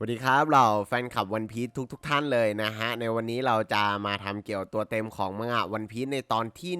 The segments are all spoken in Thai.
สวัสดีครับเราแฟนคลับวันพีทุกทุกๆท่านเลยนะฮะ ในวันนี้เราจะมาทำเกี่ยวตัวเต็มของมังงะวันพี e ในตอนที่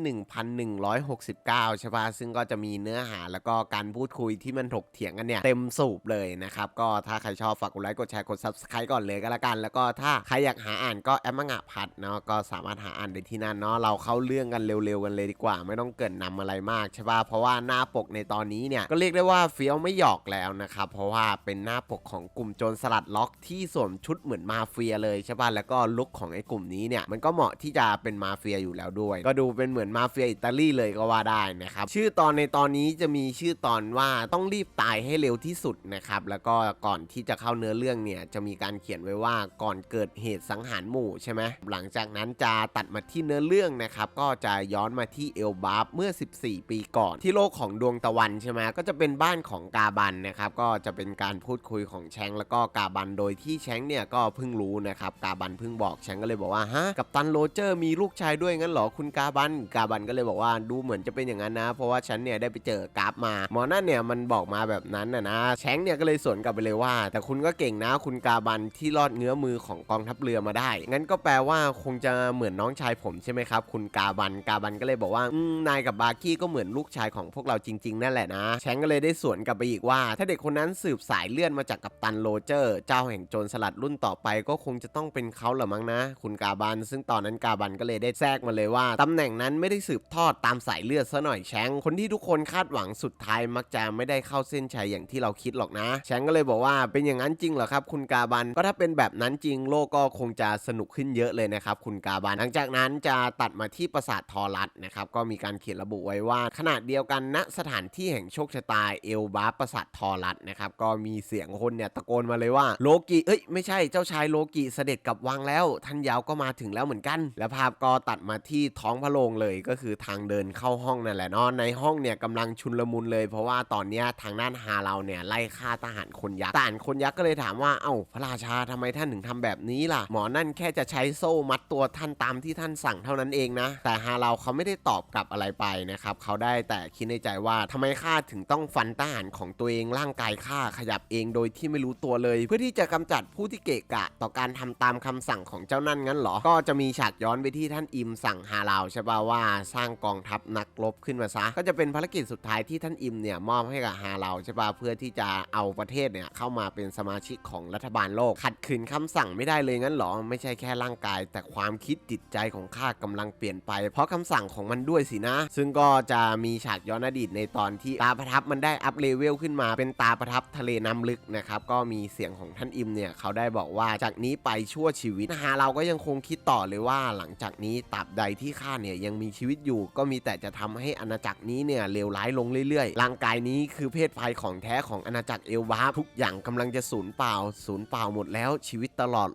1169 ใช่ปะซึ่งก็จะมีเนื้อหาแล้วก็การพูดคุยที่มันถกเถียงกันเนี่ย เต็มสูบเลยนะครับ ก็ถ้าใครชอบฝากกดไลค์กดแชร์กด subscribe ก่อนเลยก็แล้วกัน แล้วก็ถ้าใครอยากหาอ่านก็แอปมังงะพัดเนาะก็สามารถหาอ่านได้ที่นั่นเนาะเราเข้าเรื่องกันเร็วๆกันเลยดีกว่า ไม่ต้องเกินนำอะไรมากใช่ปะเพราะว่าหน้าปกในตอนนี้เนี่ยก็เรียกได้ว่าเฟี้ยวไม่หยอกแล้วนะครับเพราะว่าเป็นหน้าปกของกลุ่มโจรสลัดล็อกที่สวมชุดเหมือนมาเฟียเลยใช่ป่ะแล้วก็ลุคของไอ้กลุ่มนี้เนี่ยมันก็เหมาะที่จะเป็นมาเฟียอยู่แล้วด้วย ก็ดูเป็นเหมือนมาเฟียอิตาลีเลยก็ว่าได้นะครับชื่อตอนในตอนนี้จะมีชื่อตอนว่าต้องรีบตายให้เร็วที่สุดนะครับแล้วก็ก่อนที่จะเข้าเนื้อเรื่องเนี่ยจะมีการเขียนไว้ว่าก่อนเกิดเหตุสังหารหมู่ใช่ไหมหลังจากนั้นจะตัดมาที่เนื้อเรื่องนะครับก็จะย้อนมาที่เอลบาร์เมื่อ 14 ปีก่อน ที่โลกของดวงตะวันใช่ไหมก็จะเป็นบ้านของกาบันนะครับก็จะเป็นการพูดคุยของแชงแล้วก็กาบันโดยที่แชงเนี่ยก็เพิ่งรู้นะครับกาบันเพิ่งบอกแชงก็เลยบอกว่าฮะกับตันโรเจอร์มีลูกชายด้วยงั้นเหรอคุณกาบันกาบันก็เลยบอกว่าดูเหมือนจะเป็นอย่างนั้นนะ เพราะว่าฉันเนี่ยได้ไปเจอกราฟมาหมอนั่นเนี่ยมันบอกมาแบบนั้นนะนะแชงเนี่ยก็เลยสวนกลับไปเลยว่า แต่คุณก็เก่งนะคุณกาบันที่รอดเงื้อมือของกองทัพเรือมาได้ งั้นก็แปลว่าคงจะเหมือนน้องชายผมใช่ไหมครับคุณกาบันกาบันก็เลยบอกว่านายกับบาร์กี้ก็เหมือนลูกชายของพวกเราจริง ๆ นั่นแหละนะ แชงก็เลยได้สวนกลับไปอีกว่า ถ้าเด็กคนนั้นสืบสายเลื่อนมาจากกัปตันโรเจอร์เจ้าแห่งโจรสลัดรุ่นต่อไป ก็คงจะต้องเป็นเขาเหรอมั้งนะ คุณกาบัน ซึ่งตอนนั้นกาบันก็เลยได้แทรกมาเลยว่าตำแหน่งนั้นไม่ได้สืบทอดตามสายเลือดซะหน่อยแชงคนที่ทุกคนคาดหวังสุดท้ายมักจะไม่ได้เข้าเส้นชัยอย่างที่เราคิดหรอกนะ แชงก็เลยบอกว่าเป็นอย่างนั้นจริงเหรอครับ คุณกาบันก็ถ้าเป็นแบบนั้นจริงโลกก็คงจะสนุกขึ้นเยอะเลยนะครับคุณกาบันหลังจากนั้นจะตัดมาที่ปราสาททอรัสนะครับก็มีการเขียนระบุไว้ว่าขนาดเดียวกันณสถานที่แห่งโชคชะตาเอลบาปราสาททอรัสนะครับก็มีเสียงคนเนี่ยตะโกนมาเลยว่าโลกิเอ้ยไม่ใช่เจ้าชายโลกิเสด็จกลับวังแล้ว ท่านยาวก็มาถึงแล้วเหมือนกัน แล้วภาพก็ตัดมาที่ท้องพระโรงเลยก็คือทางเดินเข้าห้องนั่นแหละเนาะในห้องเนี่ยกำลังชุนลมุนเลย เพราะว่าตอนเนี้ยทางด้านฮาเราเนี่ยไล่ฆ่าทหารคนยักษ์ทหารคนยักษ์ก็เลยถามว่าเอ้าพระราชาทำไมท่านถึงทำแบบนี้ล่ะ หมอนั่นแค่จะใช้โซ่มัดตัวท่านตามที่ท่านสั่งเท่านั้นเองนะ แต่ฮาเราเขาไม่ได้ตอบกลับอะไรไปนะครับเขาได้แต่คิดในใจว่าทำไมข้าถึงต้องฟันทหารของตัวเองร่างกายข้าขยับเองโดยที่ไม่รู้ตัวเลย เพื่อที่ที่จะกำจัดผู้ที่เกะกะ ต่อการทำตามคำสั่งของเจ้านั่นงั้นเหรอ ก็จะมีฉากย้อนไปที่ท่านอิมสั่งฮาลาวใช่ป่าว่าสร้างกองทัพนักรบขึ้นมาซะ ก็จะเป็นภารกิจสุดท้ายที่ท่านอิมเนี่ยมอบให้กับฮาลาวใช่ป่ะเพื่อที่จะเอาประเทศเนี่ยเข้ามาเป็นสมาชิกของรัฐบาลโลก ขัดขืนคำสั่งไม่ได้เลยงั้นเหรอ ไม่ใช่แค่ร่างกาย แต่ความคิดจิตใจของข้ากำลังเปลี่ยนไป เพราะคำสั่งของมันด้วยสินะ ซึ่งก็จะมีฉากย้อนอดีตในตอนที่ตาประทับมันได้อัพเลเวลขึ้นมาเป็นตาประทับทะเลน้ำลึกนะครับก็มีเสียงของท่านอิมเนี่ยเขาได้บอกว่าจากนี้ไปชั่วชีวิตฮาเราก็ยังคงคิดต่อเลยว่าหลังจากนี้ตราบใดที่ข้าเนี่ยยังมีชีวิตอยู่ ก็มีแต่จะทำให้อาณาจักรนี้เนี่ยเลวร้ายลงเรื่อยๆ ร่างกายนี้คือเพศภัยของแท้ของอาณาจักรเอลวาทุกอย่างกำลังจะสูญเปล่าสูญเปล่าหมดแล้วชีวิตตลอด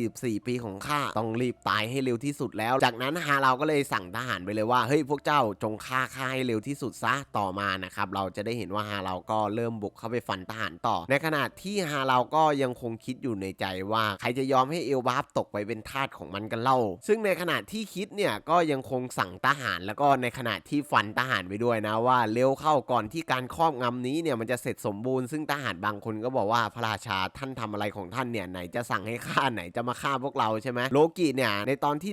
144 ปีของข้าต้องรีบตายให้เร็วที่สุดแล้ว จากนั้นฮาเราก็เลยสั่งทหารไปเลยว่าเฮ้ยพวกเจ้าจงฆ่าข้าให้เร็วที่สุดซะต่อมานะครับเราจะได้เห็นว่าฮาเราก็เริ่มบุกเข้าไปฟันทหารต่อ ในขณะที่ฮาเราก็ยังคงคิดอยู่ในใจว่า ใครจะยอมให้เอลบาร์ตกไปเป็นทาสของมันกันเล่า ซึ่งในขณะที่คิดเนี่ยก็ยังคงสั่งทหารแล้วก็ในขณะที่ฟันทหารไปด้วยนะว่าเร็วเข้าก่อนที่การครอบงำนี้เนี่ยมันจะเสร็จสมบูรณ์ซึ่งทหารบางคนก็บอกว่าพระราชาท่านทำอะไรของท่านเนี่ยไหนจะสั่งให้ฆ่าไหนจะมาฆ่าพวกเราใช่ไหมโลกิเนี่ยในตอนที่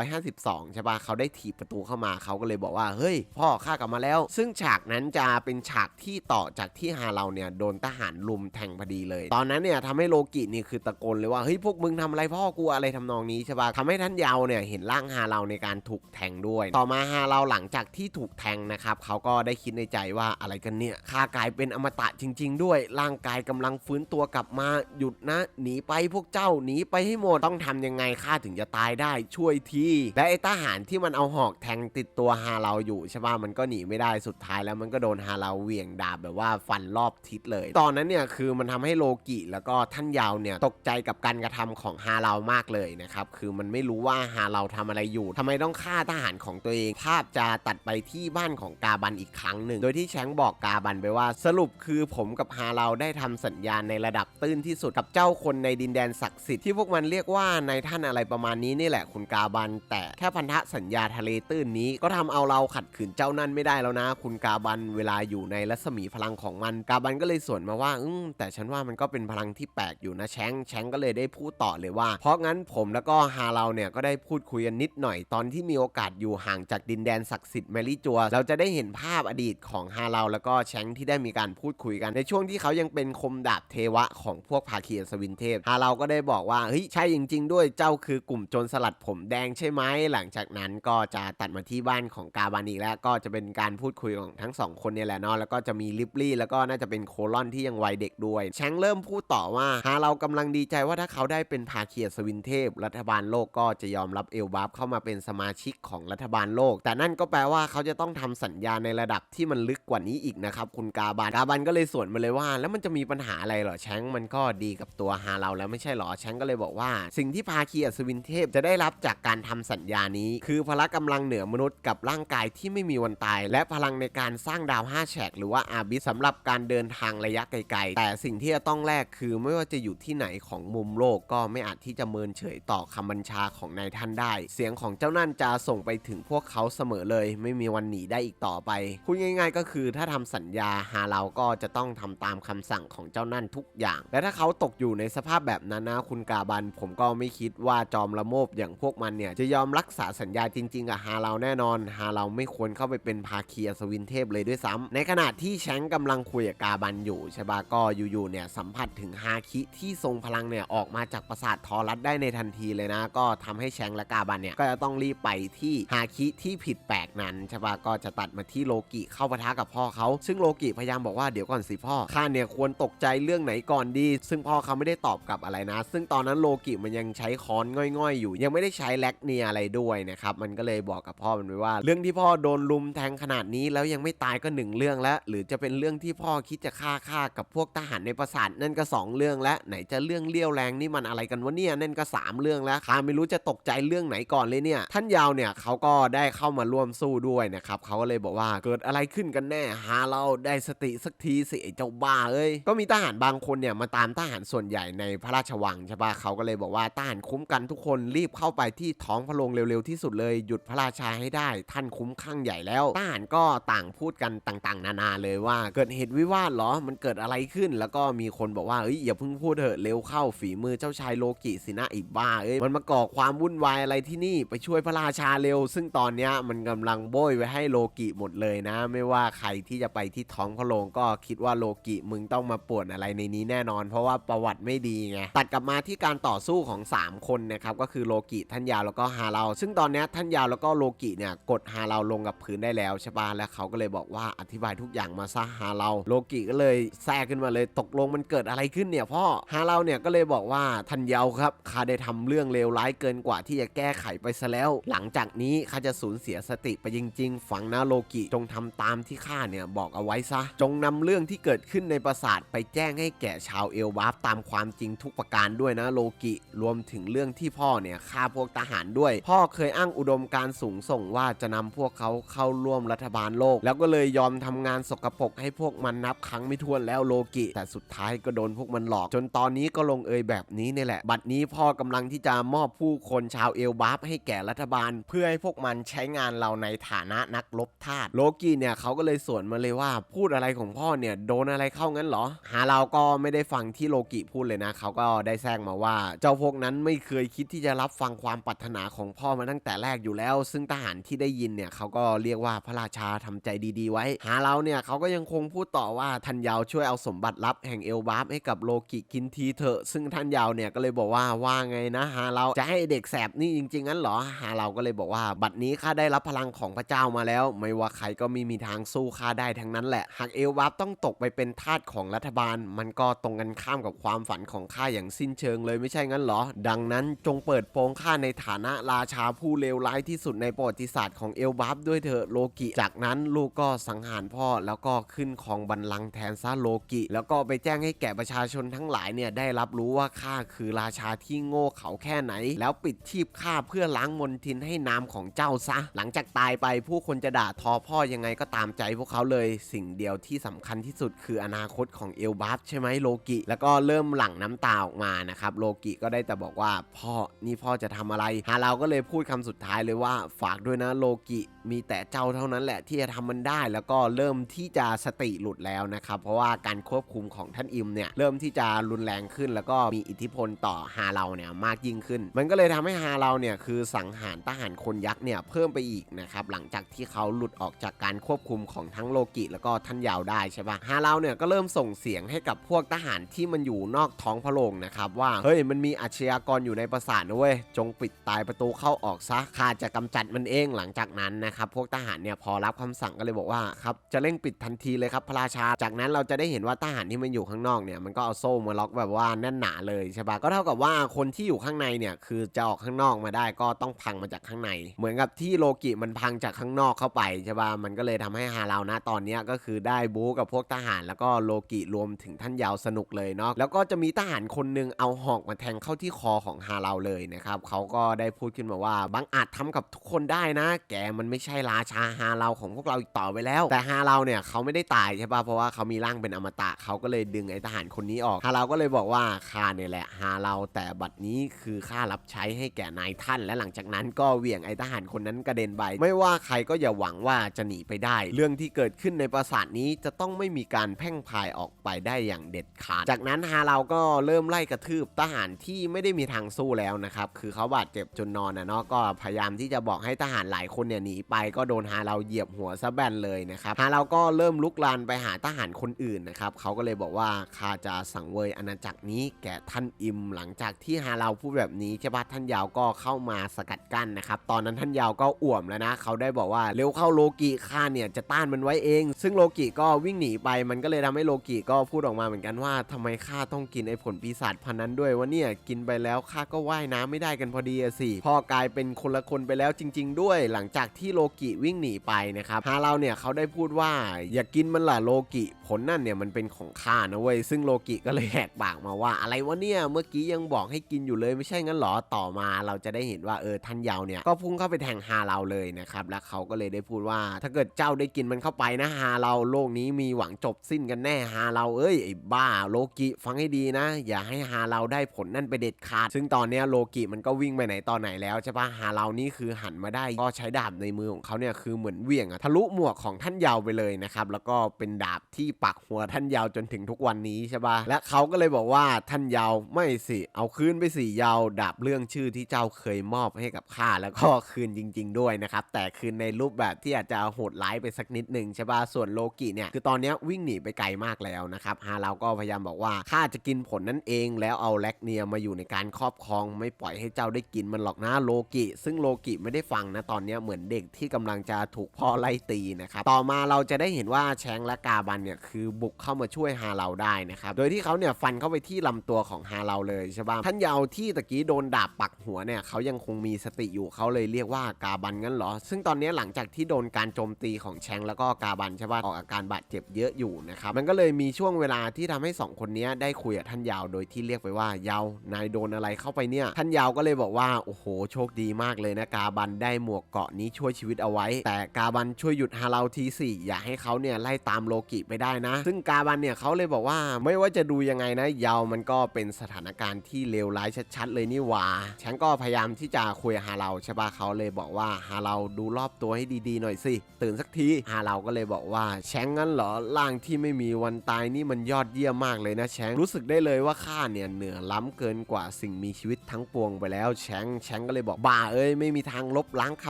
1152ใช่ปะเขาได้ถีบประตูเข้ามาเขาก็เลยบอกว่าเฮ้ย พ่อข้ากลับมาแล้ว ซึ่งฉากนั้นจะเป็นฉากที่ต่อจากที่ฮาเราเนี่ยโดนทหารลุมแทงพอดีเลย ตอนนั้นเนี่ยทำให้โลกินี่คือตะโกนเลยว่าเฮ้ยพวกมึงทำอะไรพ่อกูอะไรทำนองนี้ใช่ปะทำให้ท่านยาวเนี่ยเห็นร่างฮาเราในการถูกแทงด้วย ต่อมาฮาเราหลังจากที่ถูกแทงนะครับเขาก็ได้คิดในใจว่าอะไรกันเนี่ยข้ากลายเป็นอมตะจริง ๆ ด้วย ร่างกายกำลังฟื้นตัวกลับมาหยุดนะ หนีไปพวกเจ้าหนีไปให้หมดต้องทำยังไงข้าถึงจะตายได้ช่วยทีและไอ้ทหารที่มันเอาหอกแทงติดตัวฮาเราอยู่ใช่ปะมันก็หนีไม่ได้สุดท้ายแล้วมันก็โดนฮาเราเหวี่ยงดาบแบบว่าฟันรอบทิศเลย ตอนนั้นเนี่ยคือมันทำให้โลกิแล้วก็ท่านยาวเนี่ยตกใจกับการกระทำของฮาเรามากเลยนะครับ คือมันไม่รู้ว่าฮาเราทำอะไรอยู่ทำไมต้องฆ่าทหารของตัวเอง ภาพจะตัดไปที่บ้านของกาบันอีกครั้งหนึ่ง โดยที่แชงบอกกาบันไปว่า สรุปคือผมกับฮาเราได้ทำสัญญาณในระดับตื้นที่สุดกับเจ้าคนในดินแดนศักดิ์สิทธิ์ที่พวกมันเรียกว่าในท่านอะไรประมาณนี้นี่แหละคุณกาบัน แต่แค่พันธสัญญาทะเลตื้นนี้ ก็ทำเอาเราขัดขืนเจ้านั่นไม่ได้แล้วนะ คุณกาบันเวลาอยู่ในรัศมีพลังของมัน กาบันก็เลยสวนมาว่าอืแต่ฉันว่ามันก็เป็นพลังที่แปลกอยู่นะแชงแชงก็เลยได้พูดต่อเลยว่า เพราะงั้นผมแล้วก็ฮาเราเนี่ยก็ได้พูดคุยกันนิดหน่อยตอนที่มีโอกาสอยู่ห่างจากดินแดนศักดิ์สิทธิ์แมรี่จัว เราจะได้เห็นภาพอดีตของฮาเราแล้วก็แชงที่ได้มีการพูดคุยกันในช่วงที่เขายังเป็นคมดาบเทวะของพวกภาคีอัศวินเทพฮาเราก็ได้บอกว่าเฮ้ยใช่จริง ๆ ด้วยเจ้าคือกลุ่มโจรสลัดผมแดงใช่ไหมหลังจากนั้นก็จะตัดมาที่บ้านของกาบานีแล้วก็จะเป็นการพูดคุยของทั้งสองคนเนี่ยแหละเนาะแล้วก็จะมีลิปลี่แล้วก็น่าจะเป็นโคลอนที่ยังวัยเด็กด้วยแชงเริ่มพูดต่อว่าฮาเรากำลังดีใจว่าถ้าเขาได้เป็นภาคีอัศวินเทพ รัฐบาลโลกก็จะยอมรับเอลบัฟเข้ามาเป็นสมาชิกของรัฐบาลโลก แต่นั่นก็แปลว่าเขาจะต้องทำสัญญาในระดับที่มันลึกกว่านี้อีกนะครับคุณกาบานกาบันก็เลยสวนมาเลยว่า แล้วมันจะมีปัญหาอะไรเหรอแชงมันก็ดีกับตัวฮาเราแล้วไม่ใช่เหรอแชงก็เลยบอกว่า สิ่งที่ภาคีอัศวินเทพจะได้รับจากการทำสัญญานี้ คือพละกำลังเหนือมนุษย์กับร่างกายที่ไม่มีวันตาย และพลังในการสร้างดาว5แฉกหรือว่าอาบิสสำหรับการเดินทางระยะไกลๆแต่สิ่งที่จะต้องแลกคือือไม่ว่าจะอยู่ที่ไหนของมุมโลกก็ไม่อาจที่จะเมินเฉยต่อคำบัญชาของนายท่านได้ เสียงของเจ้านั่นจะส่งไปถึงพวกเขาเสมอเลย ไม่มีวันหนีได้อีกต่อไปพูดง่าย ๆ ก็คือถ้าทำสัญญาหาเราก็จะต้องทำตามคำสั่งของเจ้านั่นทุกอย่าง และถ้าเขาตกอยู่ในสภาพแบบนั้นนะคุณกาบัน ผมก็ไม่คิดว่าจอมละโมบอย่างพวกมันเนี่ยจะยอมรักษาสัญญาจริงๆกับฮาเราแน่นอน ฮาเราไม่ควรเข้าไปเป็นภาคีอัศวินเทพเลยด้วยซ้ำในขณะที่แชงกำลังคุยกับกาบันอยู่ใช่ปะก็อยู่ๆเนี่ยสัมผัสถึงฮาคิที่ทรงพลังเนี่ยออกมาจากปราสาททอรัสได้ในทันทีเลยนะ ก็ทำให้แชงและกาบันเนี่ยก็จะต้องรีบไปที่ฮาคิที่ผิดแปลกนั้นใช่ปะก็จะตัดมาที่โลกิเข้าปะทะกับพ่อเขา ซึ่งโลกิพยายามบอกว่าเดี๋ยวก่อนสิพ่อข้าเนี่ยควรตกใจเรื่องไหนก่อนดี ซึ่งพ่อเขาไม่ได้ตอบกลับอะไรนะ ซึ่งตอนนั้นโลกิมันยังใช้ค้อนง่อยๆ อยู่ ยังไม่ได้ใช้แลกเนียอะไรด้วยนะครับมันก็เลยบอกกับพ่อมันไว้ว่า เรื่องที่พ่อโดนลุมแทงขนาดนี้แล้วยังไม่ตายก็หนึ่งเรื่องแล้ว หรือจะเป็นเรื่องที่พ่อคิดจะฆ่าฆ่ากับพวกทหารในปราสาทนั่นก็สองเรื่องแล้วไหนจะเรื่องเลี้ยวแรงนี่มันอะไรกันวะเนี่ยนั่นก็สามเรื่องแล้วข้าไม่รู้จะตกใจเรื่องไหนก่อนเลยเนี่ย ท่านยาวเนี่ยเขาก็ได้เข้ามาร่วมสู้ด้วยนะครับเขาก็เลยบอกว่าเกิดอะไรขึ้นกันแน่หาเราได้สติสักทีสิไอ้เจ้าบ้าเอ้ยก็มีทหารบางคนเนี่ยมาตามทหารส่วนใหญ่ในพระราชวังใช่ปะเขาก็เลยบอกว่าทหารคุ้มกันทุกคนรีบเข้าไปที่ท้องพระโรงเร็วๆที่สุดเลยหยุดพระราชาให้ได้ ท่านคุ้มข้างใหญ่แล้วทหารก็ต่างพูดกันต่างๆ นานาเลยว่า เกิดเหตุวิวาทเหรอมันเกิดอะไรขึ้น แล้วก็มีคนบอกว่าเอ้ยอย่าเพิ่งพูดเถอะเร็วเข้าฝีมือเจ้าชายโลกิสินะอีบ้าเอ้ยมันมาก่อความวุ่นวายอะไรที่นี่ไปช่วยพระราชาเร็ว ซึ่งตอนเนี้ยมันกำลังโบยไว้ให้โลกิหมดเลยนะ ไม่ว่าใครที่จะไปที่ท้องพระโรงก็คิดว่าโลกิมึงต้องมาปวนอะไรในนี้แน่นอน เพราะว่าประวัติไม่ดีไงตัดกลับมาที่การต่อสู้ของ 3 คนนะครับก็คือโลกิท่านยาวแล้วก็ฮาเราซึ่งตอนเนี้ยท่านยาวแล้วก็โลกิเนี่ยกดฮาเราลงกับพื้นได้แล้วใช่ปะแล้วเขาก็เลยบอกว่าอธิบายทุกอย่างมาซะฮาเราโลกิก็เลยแทรกขึ้นมาเลยตกลงมันเกิดอะไรขึ้นเนี่ยพ่อฮาเราเนี่ยก็เลยบอกว่าท่านยาครับข้าได้ทำเรื่องเลวร้ายเกินกว่าที่จะแก้ไขไปซะแล้ว หลังจากนี้ข้าจะสูญเสียสติไปจริง ๆ ฝังนะโลกิจงทำตามที่ข้าเนี่ยบอกเอาไว้ซะ จงนำเรื่องที่เกิดขึ้นในปราสาทไปแจ้งให้แก่ชาวเอลบาฟตามความจริงทุกประการด้วยนะโลกิรวมถึงเรื่องที่พ่อเนี่ยฆ่าพวกทหารด้วย พ่อเคยอ้างอุดมการสูงส่งว่าจะนำพวกเขาเข้าร่วมรัฐบาลโลก แล้วก็เลยยอมทำงานสกปรกให้พวกมันนับครั้งไม่ถ้วนแล้วโลกิ แต่สุดท้ายก็โดนพวกมันหลอก จนตอนนี้ก็ลงเอยแบบนี้นี่แหละ บัดนี้พ่อกำลังที่จะมอบผู้คนชาวเอลบาฟให้แก่รัฐบาล เพื่อให้พวกมันใช้งานเราในฐานะนักรบทาสโลกิเนี่ยเขาก็เลยสวนมาเลยว่าพูดอะไรของพ่อเนี่ยโดนอะไรเข้างั้นเหรอ หาเราก็ไม่ได้ฟังที่โลกิพูดเลยนะ เขาก็ได้แซงมาว่า เจ้าพวกนั้นไม่เคยคิดที่จะรับฟังความปรารถนาของพ่อมาตั้งแต่แรกอยู่แล้ว ซึ่งทหารที่ได้ยินเนี่ยเขาก็เรียกว่าพระราชาทำใจดีๆ ไว้ หาเราเนี่ยเขาก็ยังคงพูดต่อว่าท่านยาวช่วยเอาสมบัติลับแห่งเอลบาฟให้กับโลกิกินทีเถอะ ซึ่งท่านยาวเนี่ยก็เลยบอกว่าว่าไงนะหาเราจะให้เด็กแสบนี่จริงๆงั้นเหรอหาเราก็เลยบอกว่า บัดนี้ข้าได้รับพลังของพระเจ้ามาแล้ว ไม่ว่าใครก็ไม่มีทางสู้ข้าได้ทั้งนั้นแหละ หากเอลบาฟต้องตกไปเป็นทาสของรัฐบาล มันก็ตรงกันข้ามกับความฝันของข้าอย่างสิ้นเชิงเลยไม่ใช่งั้นเหรอ ดังนั้นจงเปิดโปงข้าในฐานะราชาผู้เลวร้ายที่สุดในประวัติศาสตร์ของเอลบาฟด้วยเถอะโลกิจากนั้นลูกก็สังหารพ่อแล้วก็ขึ้นของบัลลังก์แทนซะโลกิ แล้วก็ไปแจ้งให้แก่ประชาชชนทั้งหลายเนี่ยได้รับรู้ว่าข้าคือราชาที่โง่เขาแค่ไหน แล้วปิดชีพข้าเพื่อล้างมนทินให้นามของเจ้าซะ หลังจากตายไปผู้คนจะด่าทอพ่อยังไงก็ตามใจพวกเขาเลย สิ่งเดียวที่สำคัญที่สุดคืออนาคตของเอลบาฟใช่ไหมโลกิ แล้วก็เริ่มหลั่งน้ำตาออกมานะครับโลกิก็ได้แต่บอกว่าพ่อนี่พ่อจะทำอะไรฮาเราก็เลยพูดคำสุดท้ายเลยว่าฝากด้วยนะโลกิมีแต่เจ้าเท่านั้นแหละที่จะทำมันได้ แล้วก็เริ่มที่จะสติหลุดแล้วนะครับเพราะว่าการควบคุมของท่านอิมเนี่ยเริ่มที่จะรุนแรงขึ้น แล้วก็มีอิทธิพลต่อฮาเราเนี่ยมากยิ่งขึ้น มันก็เลยทำให้ฮาเราเนี่ยคือสังหารทหารคนยักษ์เนี่ยเพิ่มไปอีกนะครับหลังจากที่เขาหลุดออกจากการควบคุมของทั้งโลกิ แล้วก็ท่านยาวได้ใช่ปะฮาเราเนี่ยก็เริ่มส่งเสียงให้กับพวกทหารที่มันอยู่นอกท้องพระโรงนะครับว่าเฮ้ยมันมีอาชญากรอยู่ในปราสาทนะเว้ยจงปิดตายประตูเข้าออกซะข้าจะกำจัดมันเองหลังจากนั้นนะครับพวกทหารเนี่ยพอรับคำสั่งก็เลยบอกว่าครับจะเร่งปิดทันทีเลยครับพระราชา จากนั้นเราจะได้เห็นว่าทหารที่มันอยู่ข้างนอกเนี่ยมันก็เอาโซ่มาล็อกแบบว่าแน่นหนาเลยใช่ปะก็เท่ากับว่าคนที่อยู่ข้างในเนี่ยคือจะออกข้างนอกมาได้ก็ต้องพังมาจากข้างใน เหมือนกับที่โลกิมันพังจากข้างนอกเข้าไปใช่ปะมันก็เลยทำให้ฮาเรานะตอนนี้ก็คือได้บู๊กับพวกทหาร แล้วก็โลกิรวมถึงท่านยาวสนุกเลยเนาะแล้วก็จะมีทหารคนหนึงเอาหอกมาแทงเข้าที่คอของฮาเราเลยนะครับเขาก็ได้พูดขึ้นมาว่าบางอาจทำกับทุกคนได้นะ แกมันไม่ใช่ราชาฮาเราของพวกเราอีกต่อไปแล้ว แต่ฮาเราเนี่ยเขาไม่ได้ตายใช่ปะเพราะว่าเขามีร่างเป็นอมตะเขาก็เลยดึงไอ้ทหารคนนี้ออกฮาเราก็เลยบอกว่าข้าเนี่ยแหละฮาเราแต่บัดนี้คือข้ารับใช้ให้แก่นายท่าน และหลังจากนั้นก็เหวี่ยงไอ้ทหารคนนั้นกระเด็นไป ไม่ว่าใครก็อย่าหวังว่าจะหนีไปได้ เรื่องที่เกิดขึ้นในปราสาทนี้จะต้องไม่มีการแพร่งพายออกไปได้อย่างเด็ดขาด จากนั้นฮาเราก็เริ่มไล่กระทืบทหารที่ไม่ได้มีทางสู้แล้วนะครับ คือเขาบาดเจ็บจนนอนนะเนาะก็พยายามที่จะบอกให้ทหารหลายคนเนี่ยหนีไปก็โดนฮาเราเหยียบหัวซะแบนเลยนะครับฮาเราก็เริ่มลุกลานไปหาทหารคนอื่นนะครับเขาก็เลยบอกว่าข้าจะสังเวยอาณาจักรนี้แก่ท่านอิม หลังจากที่ฮาเราพูดแบบนี้ใช่ปะท่านยาวก็เข้ามาสกัดกั้นนะครับตอนนั้นท่านยาวก็อ่วมแล้วนะเขาได้บอกว่าเร็วเข้าโลกิข้าเนี่ยจะต้านมันไว้เอง ซึ่งโลกิก็วิ่งหนีไปมันก็เลยทำให้โลกิก็พูดออกมาเหมือนกันว่าทำไมข้าต้องกินไอ้ผลปีศาจพันนั้นด้วยวะเนี่ยกินไปแล้วข้าก็ว่ายน้ำไม่ได้กันพอดีสิพอกลายเป็นคนละคนไปแล้วจริง ๆ ด้วย หลังจากที่โลกิวิ่งหนีไปนะครับฮาเราเนี่ยเขาได้พูดว่าอย่ากินมันล่ะโลกิผลนั่นเนี่ยมันเป็นของข้านะเว้ยซึ่งโลกิก็เลยแหกปากมาว่าอะไรวะเนี่ยเมื่อกี้ยังบอกให้กินอยู่เลยไม่ใช่งั้นหรอต่อมา เราจะได้เห็นว่าเออท่านยาวเนี่ยก็พุ่งเข้าไปแทงฮาเราเลยนะครับแล้วเขาก็เลยได้พูดว่า ถ้าเกิดเจ้าได้กินมันเข้าไปนะฮาเราโลกนี้มีหวังจบสิ้นกันแน่ฮาเราเอ้ยไอ้บ้าโลกิฟังให้ดีนะ อย่าให้ฮาเราได้ผลนั่นไปเด็ดขาด ซึ่งตอนเนี้ยโลกิมันก็วิ่งไปไหนตอนไหนแล้วใช่ปะฮาเรานี่คือหันมาได้ก็ใช้ดาบในมือของเขาเนี่ยคือเหมือนเวี่ยงอะทะลุหมวกของท่านยาวไปเลยนะครับแล้วก็เป็นดาบที่ปักหัวท่านยาวจนถึงทุกวันนี้ใช่ปะและเขาก็เลยบอกว่าท่านยาวไม่สิ เอาคืนไปสิยาวดาบเรื่องชื่อที่เจ้าเคยมอบให้กับข้าแล้วก็คืนจริง ๆ ด้วยนะครับ แต่คืนในรูปแบบที่อาจจะโหดร้ายไปสักนิดหนึ่งใช่ปะส่วนโลกิเนี่ยคือตอนนี้วิ่งหนีไปไกลมากแล้วนะครับฮาเราก็พยายามบอกว่าข้าจะกินผลนั่นเองแล้วเอาแลกเนียมาอยู่ในการครอบครองไม่ปล่อยให้เจ้าได้กินมันหรอกนะโลกิ ซึ่งโลกิไม่ได้ฟังนะตอนนี้เหมือนเด็กที่กำลังจะถูกพ่อไล่ตีนะครับต่อมาเราจะได้เห็นว่าแชงและกาบันเนี่ยคือบุกเข้ามาช่วยฮาเราได้นะครับโดยที่เขาเนี่ยฟันเข้าไปที่ลำตัวของฮาเราเลยใช่ป่ะท่านยาวที่ตะกี้โดนดาบปักหัวเนี่ยเขายังคงมีสติอยู่เขาเลยเรียกว่ากาบันงั้นเหรอ ซึ่งตอนนี้หลังจากที่โดนการโจมตีของแชงแล้วก็กาบันใช่ป่ะออกอาการบาดเจ็บเยอะอยู่นะครับมันก็เลยมีช่วงเวลาที่ทำให้สองคนนี้ได้คุยกับท่านยาวโดยที่เรียกไปว่ายาวนายโดนอะไรเข้าไปเนี่ย ท่านยาวก็เลยบอกว่าโอ้โหโชคดีมากเลยนะกาบันได้หมวกเกาะนี้ช่วยชีวิตเอาไว้ แต่กาบันช่วยหยุดฮาเราทีสิอย่าให้เขาเนี่ยไล่ตามโลกิไปได้นะ ซึ่งกาบันเนี่ยเขาเลยบอกว่าไม่ว่าจะะดูยังไงนะยาวมันก็เป็นสถานการณ์ที่เลวร้ายชัดๆเลยนี่หว่า ฉันก็พยายามที่จะคุยกับฮาเราใช่ปะเขาเลยบอกว่าฮาเราดูรอบตัวให้ดีๆหน่อยสิ ตื่นสักทีฮาเราก็เลยบอกว่าแชงงั้นเหรอร่างที่ไม่มีวันตายนี่มันยอดเยี่ยมมากเลยนะแชงรู้สึกได้เลยว่าข้าเนี่ยเหนือล้ำเกินกว่าสิ่งมีชีวิตทั้งปวงไปแล้วแชงแชงก็เลยบอกบ้าเอ้ยไม่มีทางลบล้างค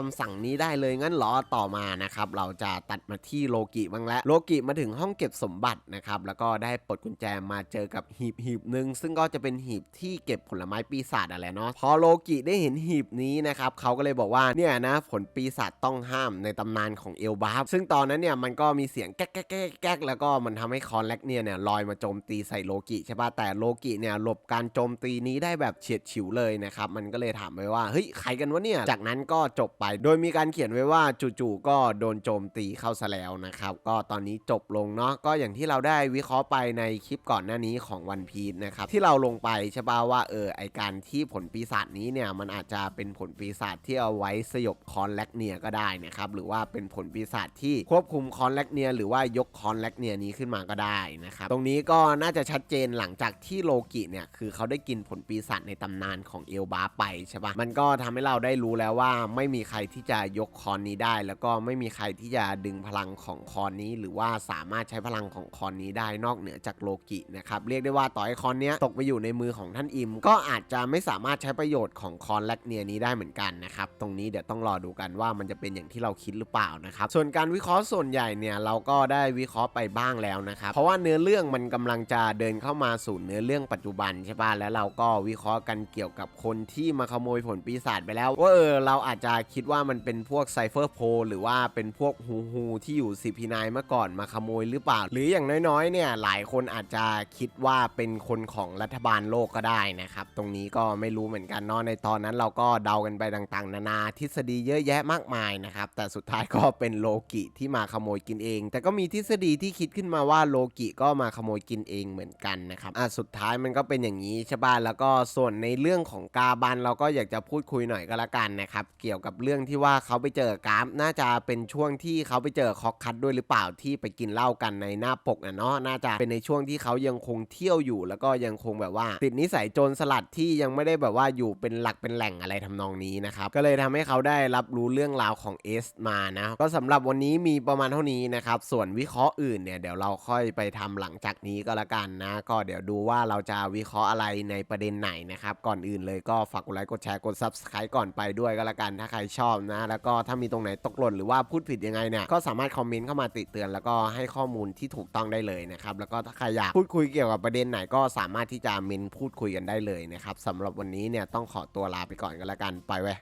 ำสั่งนี้ได้เลยงั้นเหรอต่อมานะครับเราจะตัดมาที่โลกิบ้างแล้วโลกิมาถึงห้องเก็บสมบัตินะครับแล้วก็ได้ปลดกุญแจมาเจอกับหีบหีบหนึ่งซึ่งก็จะเป็นหีบที่เก็บผลไม้ปีศาจอะไรเนาะพอโลกิได้เห็นหีบนี้นะครับเขาก็เลยบอกว่าเนี่ยนะผลปีศาจต้องห้ามในตำนานของเอลบาฟซึ่งตอนนั้นเนี่ยมันก็มีเสียงแก๊กแก๊กแก๊กแล้วก็มันทำให้คอนแลกเนียเนี่ยลอยมาโจมตีใส่โลกิใช่ปะแต่โลกิเนี่ยหลบการโจมตีนี้ได้แบบเฉียดฉิวเลยนะครับมันก็เลยถามไปว่าเฮ้ยใครกันวะเนี่ยจากนั้นก็จบไป โดยมีการเขียนไว้ว่าจู่ๆก็โดนโจมตีเข้าซะแล้วนะครับก็ตอนนี้จบลงเนาะก็อย่างที่เราได้วิเคราะห์ไปในคลิปก่อนหน้านี้ของวันพีชนะครับที่เราลงไปใช่ปะว่าเออไอการที่ผลปีศาจนี้เนี่ยมันอาจจะเป็นผลปีศาจที่เอาไว้สยบคอนแลกเนียก็ได้นะครับหรือว่าเป็นผลปีศาจที่ควบคุมคอนแลกเนียหรือว่ายกคอนแลกเนียนี้ขึ้นมาก็ได้นะครับตรงนี้ก็น่าจะชัดเจนหลังจากที่โลกิเนี่ยคือเขาได้กินผลปีศาจในตำนานของเอลบาไปใช่ปะมันก็ทำให้เราได้รู้แล้วว่าไม่มีใครที่จะยกคอนนี้ได้ แล้วก็ไม่มีใครที่จะดึงพลังของคอนนี้ หรือว่าสามารถใช้พลังของคอนนี้ได้นอกเหนือจากโลกินะนะครับเรียกได้ว่าต่อให้คอนเนี้ยตกไปอยู่ในมือของท่านอิม ก็อาจจะไม่สามารถใช้ประโยชน์ของคอนแลกเนียนี้ได้เหมือนกันนะครับตรงนี้เดี๋ยวต้องรอดูกันว่ามันจะเป็นอย่างที่เราคิดหรือเปล่านะครับส่วนการวิเคราะห์ส่วนใหญ่เนี่ยเราก็ได้วิเคราะห์ไปบ้างแล้วนะครับเพราะว่าเนื้อเรื่องมันกำลังจะเดินเข้ามาสู่เนื้อเรื่องปัจจุบันใช่ป่ะแล้วเราก็วิเคราะห์กันเกี่ยวกับคนที่มาขโมยผลปีศาจไปแล้วว่าเออเราอาจจะคิดว่ามันเป็นพวกไซเฟอร์โพหรือว่าเป็นพวกฮูฮูที่อยู่ซีพีนเมื่อก่อนมาขโมยหรือเปล่า หรืออย่างน้อยๆเนี่ยหลายคนอาจจะคิดว่าเป็นคนของรัฐบาลโลกก็ได้นะครับ ตรงนี้ก็ไม่รู้เหมือนกันเนาะในตอนนั้นเราก็เดากันไปต่างๆ นานาทฤษฎีเยอะแยะมากมายนะครับ แต่สุดท้ายก็เป็นโลกิที่มาขโมยกินเอง แต่ก็มีทฤษฎีที่คิดขึ้นมาว่าโลกิก็มาขโมยกินเองเหมือนกันนะครับอะสุดท้ายมันก็เป็นอย่างนี้ใช่ป่ะแล้วก็ส่วนในเรื่องของกาบันเราก็อยากจะพูดคุยหน่อยก็แล้วกันนะครับเกี่ยวกับเรื่องที่ว่าเขาไปเจอกราฟน่าจะเป็นช่วงที่เขาไปเจอคอกคัทด้วยหรือเปล่าที่ไปกินเหล้ากันในหน้าปกนะเนาะน่าจะเป็นในช่วงที่เขายังังคงเที่ยวอยู่ แล้วก็ยังคงแบบว่า ติดนิสัยโจรสลัดที่ยังไม่ได้แบบว่าอยู่เป็นหลักเป็นแหล่งอะไรทำนองนี้นะครับก็เลยทำให้เขาได้รับรู้เรื่องราวของเอสมานะก็สำหรับวันนี้มีประมาณเท่านี้นะครับส่วนวิเคราะห์อื่นเนี่ยเดี๋ยวเราค่อยไปทำหลังจากนี้ก็แล้วกันนะก็เดี๋ยวดูว่าเราจะวิเคราะห์อะไรในประเด็นไหนนะครับก่อนอื่นเลยก็ฝากกดไลค์กดแชร์กด subscribe ก่อนไปด้วยก็แล้วกันถ้าใครชอบนะ แล้วก็ถ้ามีตรงไหนตกหล่นหรือว่าพูดผิดยังไงเนี่ยก็สามารถคอมเมนต์เข้ามาติเตือน แล้วก็ให้ข้อมูลที่ถูกต้องได้เลยนะครับแล้วก็ถ้าใครอยากพูดคุยเกี่ยวกับประเด็นไหนก็สามารถที่จะเมนพูดคุยกันได้เลยนะครับสำหรับวันนี้เนี่ยต้องขอตัวลาไปก่อนกันละกันไปเว้ย